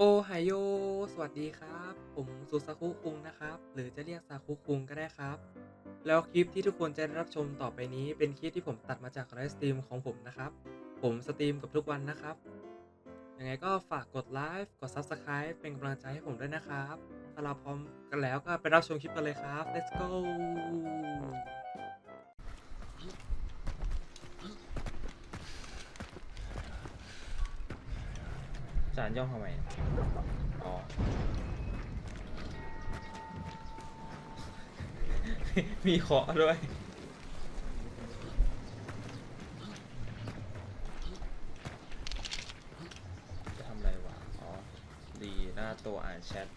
โอไฮโยสวัสดีครับ ผมสุสาคุคุงนะครับ หรือจะเรียกซาคุคุงก็ได้ครับ แล้วคลิปที่ทุกคนจะได้รับชมต่อไปนี้ เป็นคลิปที่ผมตัดมาจากไลฟ์สตรีมของผมนะครับ ผมสตรีมกับทุกวันนะครับ ยังไงก็ฝากกดไลฟ์กด Subscribe เป็นกำลังใจให้ผมด้วยนะครับ ถ้าเราพร้อมกันแล้วก็ไปรับชมคลิปกันเลยครับ let's go จานย่องทำไมอ๋อมีเคาะด้วยจะทำอะไรวะ อ๋อ ดีหน้าตัวอ่านแชท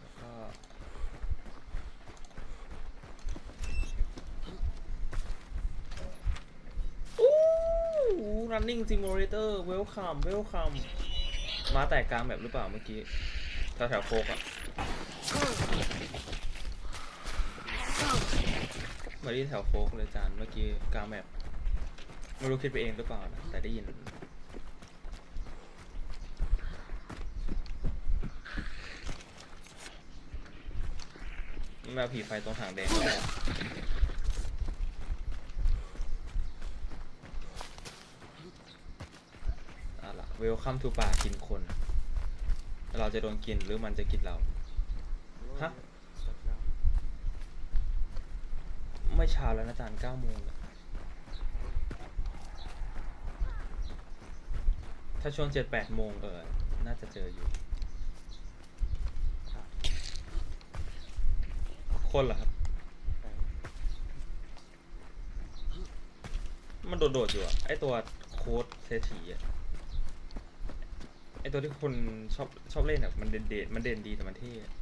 แล้วก็ อู้ running simulator welcome welcome มาแตกกลางแบบหรือเปล่าเมื่อกี้แถวแถวโคกอะมาที่แถวโฟกเลยจานเมื่อกี้กลางแบบไม่รู้คิดไปเองหรือเปล่านะแต่ได้ยินแมวผีไฟตรงถังแดงก็ได้ เวลคัมทูป่ากินคน เราจะโดนกินหรือมันจะกินเรา ฮะ ไม่เช้าแล้วนะจานเก้าโมงถ้าช่วงเจ็ดแปดโมงเออ น่าจะเจออยู่ คนเหรอครับ มันโดดๆอยู่อะไอตัวโค้ดเศรษฐีอะ ไอตัวที่คนชอบชอบเล่นอะมันเด่นเด่นมันเด่นดีแต่มันเท่อะ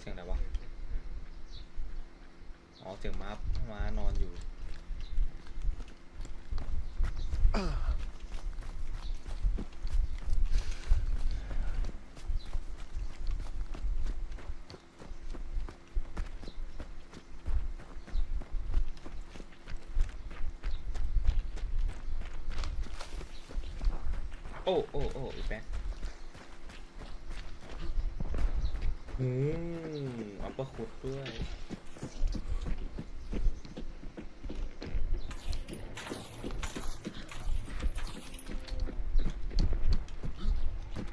เสียงอะไรวะ อ๋อเสียงม้าม้านอนอยู่ โอ้โอ้โอ้อีกแป๊บอืมอัปเปอร์คุดด้วย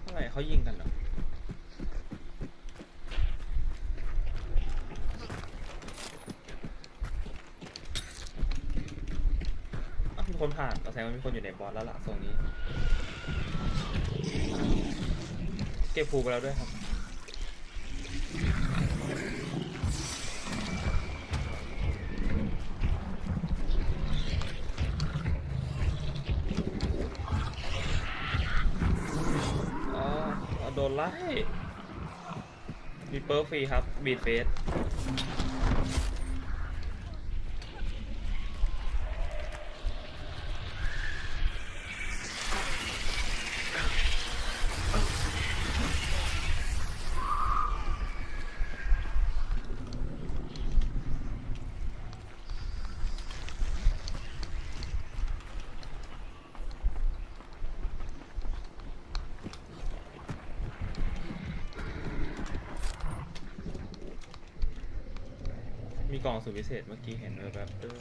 อะไรเขายิงกันเหรออะมีคนผ่านแสดงว่ามีคนอยู่ในบอสแล้วล่ะตรงนี้ เก็บภูไปแล้วด้วยครับ อ๋ออ๋อโดนไล่ มีเปิร์ฟรีครับ บีดเฟส มีกล่องสุดพิเศษเมื่อกี้เห็นเลยแบบเออ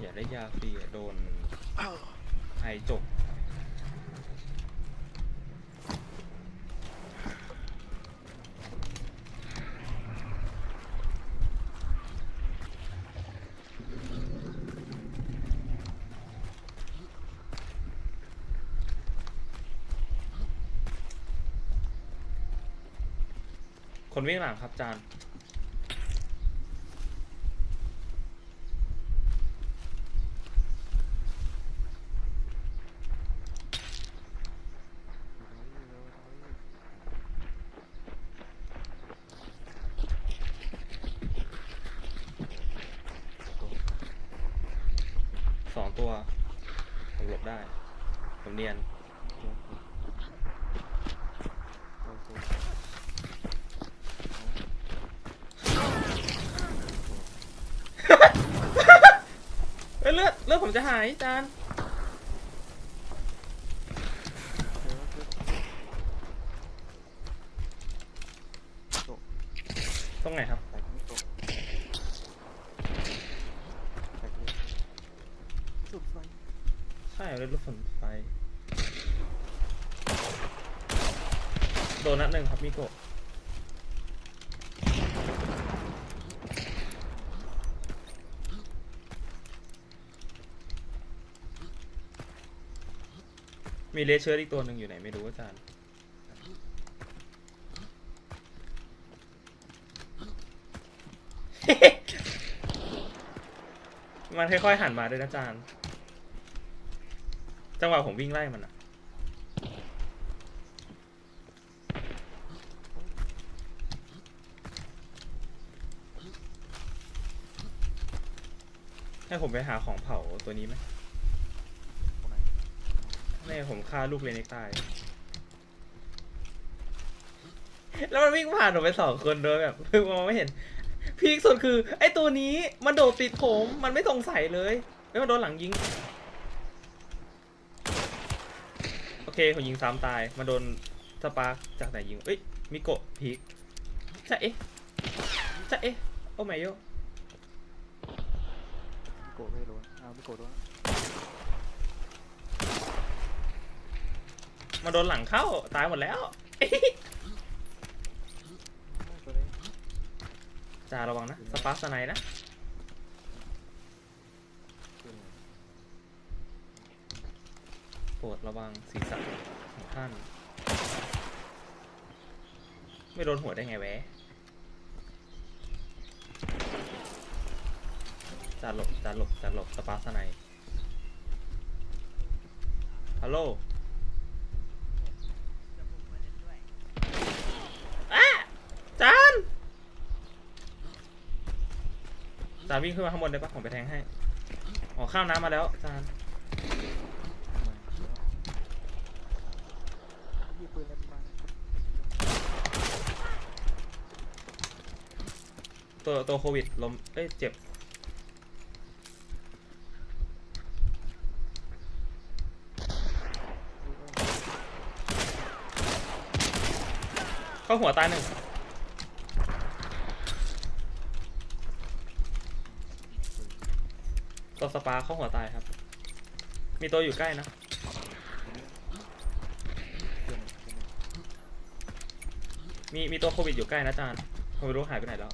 อย่าได้ยาฟรีอะโดนไอจบ คนวิ่งหลังครับจาน สองตัว ผมหลบได้ ผมเนียน เลือดเลือดผมจะหายจานเออคือตรงไหนครับ แตกไม่ตกแตกเลยสุดไฟใช่เลยลูกฝนไฟ โดนนัดหนึ่งครับมิโกะ มีเลเชอร์อีกตัวหนึ่งอยู่ไหนไม่รู้อาจารย์ มันค่อยๆหันมาด้วยนะอาจารย์ จังหวะผมวิ่งไล่มันอะให้ผมไปหาของเผาตัวนี้ไหม ไม่ผมฆ่าลูกเลนิกตาย แล้วมันวิ่งผ่านผมไปสองคนโดยแบบเพิ่งมองไม่เห็น พีคสุดคือ ไอ้ตัวนี้มันโดดติดผม มันไม่สงสัยเลยแล้วมันโดนหลังยิง โอเคผมยิงซ้ำตายมาโดนสปาร์จากไหนยิง เอ้ย มิโกะพีคจะเอ๊ะจะเอ๊ะโอ้ไม่โยมิโกะไม่โดนอ้าวมิโกะโดน มาโดนหลังเข้าตายหมดแล้วจ่าระวังนะสปาร์สไนด์นะโปรดระวังศีรษะของท่าน ไม่โดนหัวได้ไงแวะจาหลบจาหลบจาหลบสปาร์สไนด์ฮัลโหลอะจาน จานวิ่งขึ้นมาข้างบนได้ปะผมไปแทงให้อ๋อข้ามน้ำมาแล้วจานยี่ปืนอะไรมาตัวตัวโควิดล้มเอ้ยเจ็บเข้าหัวตายหนึ่ง ตัวสปาเข้าหัวตายครับ มีตัวอยู่ใกล้นะ มีมีตัวโควิดอยู่ใกล้นะจานผมไม่รู้หายไปไหนแล้ว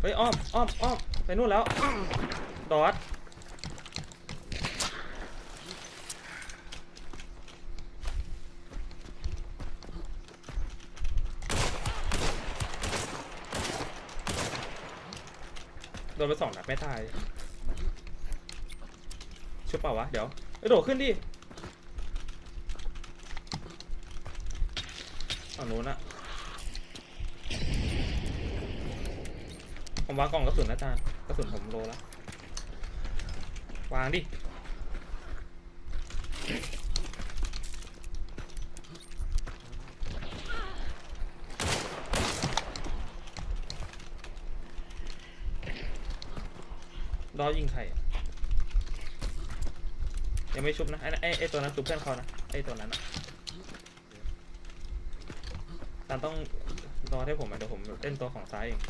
เฮ้ยอ้อมอ้อมอ้อมไปนู่นแล้ว ดอทโดนไปสองนัดไม่ตาย ชุบเปล่าวะ เดี๋ยวโดดขึ้นดิฝั่งนู้นอะผมวางกล่องกระสุนนะอาจากระสุนผมโลละวางดิรอยิงใครอะยัง ไม่ชุบนะไอ้นั่นไอ้ไอ้ตัวนั้นชุบเพื่อนเขานะไอ้ตัวนั้นอะตามต้องรอให้ผมอะเดี๋ยวผมเล่นตัวของซ้ายเอง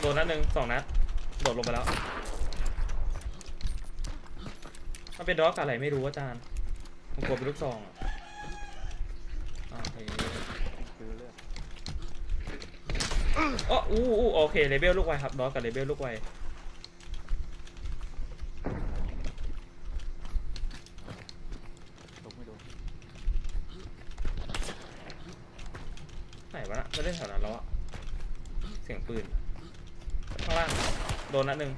โดนนัดหนึ่งสองนัดโดดลงไปแล้วมันเป็นด็อกอะไรไม่รู้อาจารย์ผมกลัวเป็นลูกซองอะอ่าโอเคคือเลือดอ๋ออู้อู้โอเคเลเบลลูกไวครับด็อกกับเลเบลลูกไว ตกไม่โดน ไหนวะน่ะไม่เล่นแถวนั้นแล้วอะเสียงปืน ข้างล่าง โด นนัดหนึ่ง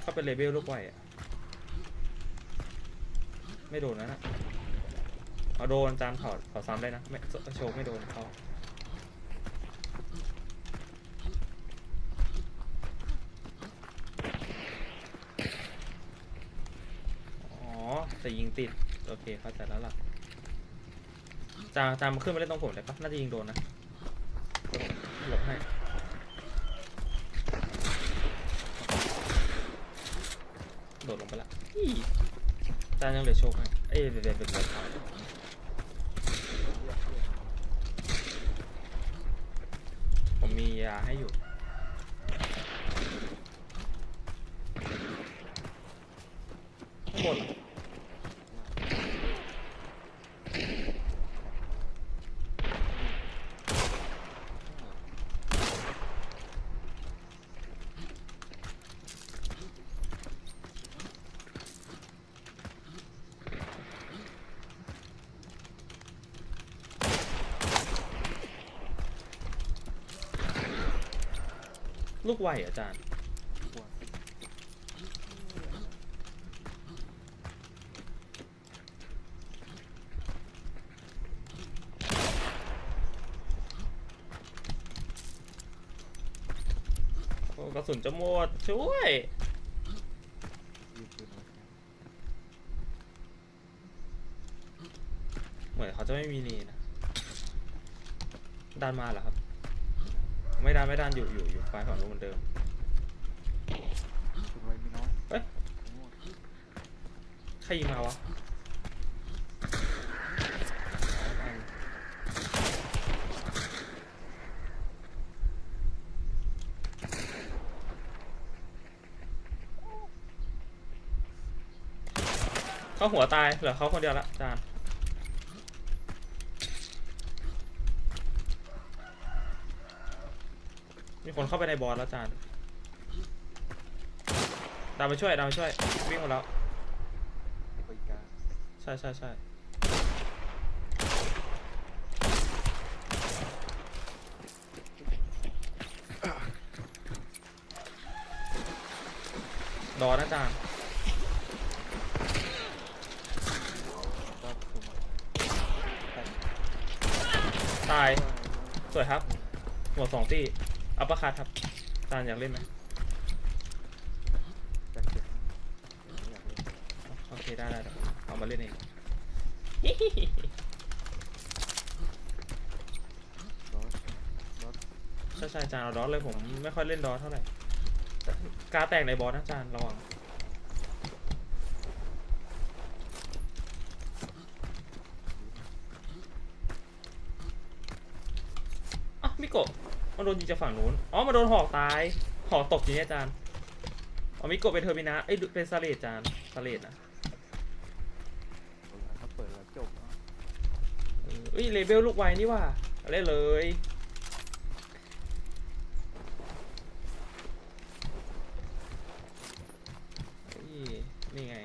เขาเป็นเลเบลลูกไวอะไม่โดนนะนะเอาโดนจานถอดขอดซ้ำได้นะไม่โชว์ไม่โดนเขาอ๋อแต่ยิงติด โอเคเข้าใจแล้วล่ะจางจามขึ้นมาเล่นตรงผมได้ปะน่าจะยิงโดนนะ หลบให้โดดลงไปละจานยังเหลือโชคไหมเอ้ยเดี๋ยวเดี๋ยวเดี๋ยวผมมียาให้อยู่ ลูกไวเหรออาจารย์กลัวโอ้กระสุนจะหมด ช่วยไว้เหมือนเขาจะไม่มีนีนะดันมาเหรอครับ ไม่ดันไม่ดันอยู่อยู่อยู่ไฟฝั่งนู้นเหมือนเดิมปืนไว้มีน้อยเอ้ยโง่ใครยิงมาวะเขาหัวตายเหลือเขาคนเดียวละอาจาน มีคนเข้าไปในบอสแล้วจานดาวไปช่วยดาวไปช่วย วิ่งหมาแล้วไปอีกาใช่ใช่ใช่รอนะจารย์ก็คือมาแต่ตาย สวยครับ หมดสองตี อัปเปอร์คัทครับอาจารย์อยากเล่นไหมจากเจ็บอยากเล่นโอเคได้ได้เดี๋ยวเอามาเล่นเองใช่ใช่อาจารย์เอาดอสเลยผมไม่ค่อยเล่นดอสเท่าไหร่การดแตกในบอสนะอาจารย์ระวังอะมิโกะ มันโดนยิงจากฝั่งนู้น อ๋อ มันโดนหอกตาย หอกตกจริงเนี่ยอาจารย์อ๋อมิโกะเป็นเทอร์มินาเอ้ย เป็นซาเลตจารย์ซาเลตนะถ้าเปิดแล้วจบเอ้ยเลเบลลูกไวนี่ว่าเล่นเลยนี่ไง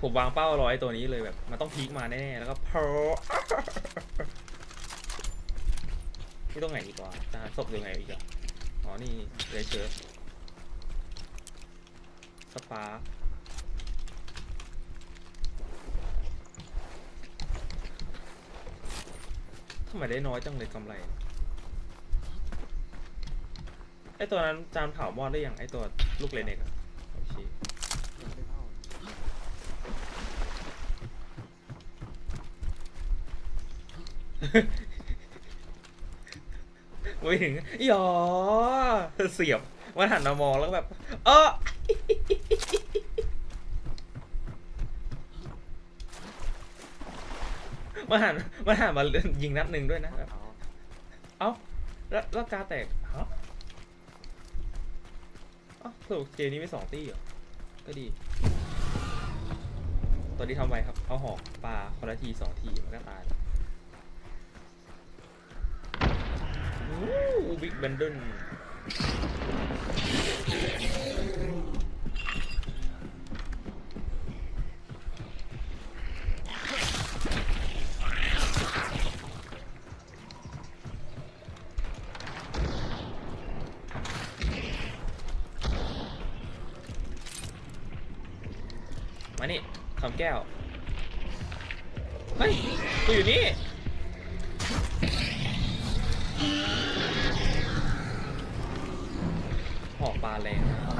ผมวางเป้ารอไอ้ตัวนี้เลยแบบ มันต้องพีคมาแน่ๆ แล้วก็เพอนี่ ต้องไงดีกว่าจานศพยังไงอีกอะอ๋อ นี่เลเชิร์สปาร์ทำไมได้น้อยจังเลยกำไรไอตัวนั้นจานเผามอดได้ยังไอตัวลูกเลนเอกอะโอเค ไม่ได้เท่าไม่ถึงหยอเสียบมันหันมามองแล้วก็แบบ เออมาหันมาหันมายิงนัดหนึ่งด้วยนะเอาเอ้าแล้วแล้วกาแตกฮะเอ้าสรุปเจนี้ไม่สองตี้เหรอ ก็ดีตัวนี้ทำไว้ครับ เอาหอกปลาคนละทีสองทีมันก็ตายแล้วอู้ บิ๊กเบนเดนมานี่คำแก้ว เฮ้ย กูอยู่นี่ หอกปลาแรงนะครับ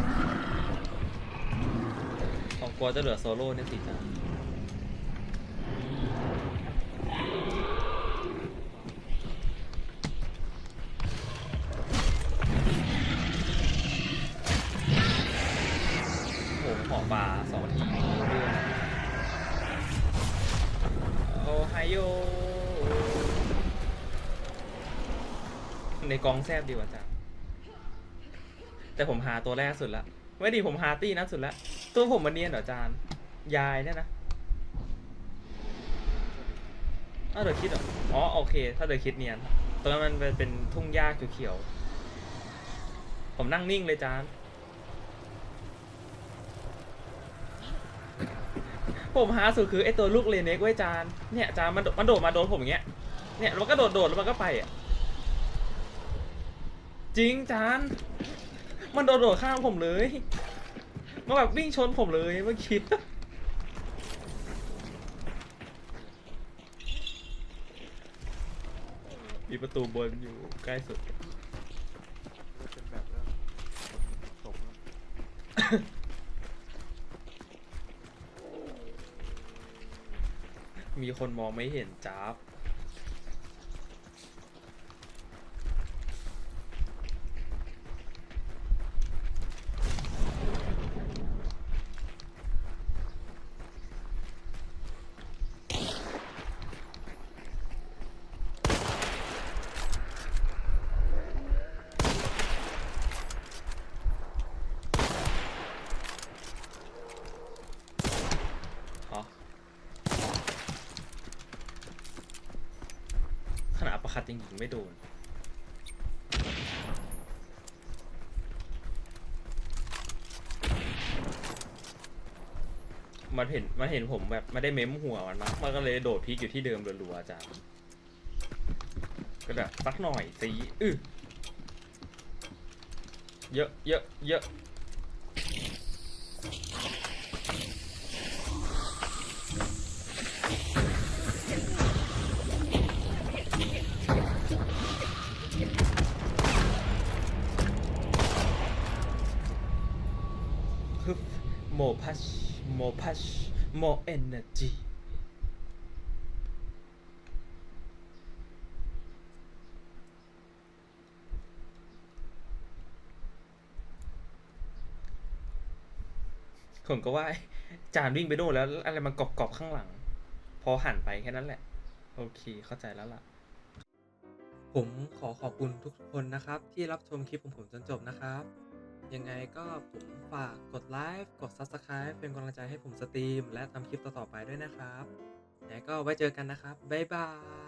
กลัวจะเหลือโซโล่เนี่ยสิจ้ะโอ้โอกปลาสองทีโอ้ไฮโย ในกองแซบดีกว่าจ้ะแต่ผมหาตัวแรกสุดละไม่ดีผมหาตี้นัดสุดละตัวผมมันเนียนเหรอจานยายเนี่ยนะอ้าวเดี๋ยวคิดเหรออ๋อโอเค ถ้าเดี๋ยวคิดเนียนตรงนั้นมันเป็นทุ่งหญ้าเขียวๆผมนั่งนิ่งเลยจานผมหาสุดคือไอตัวลูกเลเน็กไว้จานเนี่ยจานมันโดมันโดดมาโดนผมอย่างเงี้ยเนี่ยมันก็โดดโดดแล้วมันก็ไปอะ จริงจานมันโดดโดดข้างผมเลยมันแบบวิ่งชนผมเลยเมื่อกี้มีประตูบนอยู่ใกล้สุดเป็นแบบแล้วตกมีคนมองไม่เห็นจ้าบ คัดยังยิงไม่โดน มันเห็นมันเห็นผมแบบไม่ได้เม้มหัวมันมากมันก็เลยโดดพลิกอยู่ที่เดิมรัวๆอาจารย์ก็แบบสักหน่อยสีอื้อเยอะเยอะเยอะ ฮึบโมพัช โมพัชโมเอเนอร์จีผมก็ว่าจานวิ่งไปโน่นแล้วอะไรมันกรอบๆข้างหลัง พอหันไปแค่นั้นแหละ โอเค เข้าใจแล้วล่ะ ผมขอขอบคุณทุกคนนะครับ ที่รับชมคลิปของผมจนจบนะครับ ยังไงก็ผมฝากกดไลค์กด Subscribe เป็นกำลังใจให้ผมสตรีม และทำคลิปต่อๆไปด้วยนะครับไหนก็ไว้เจอกันนะครับ บ๊ายบาย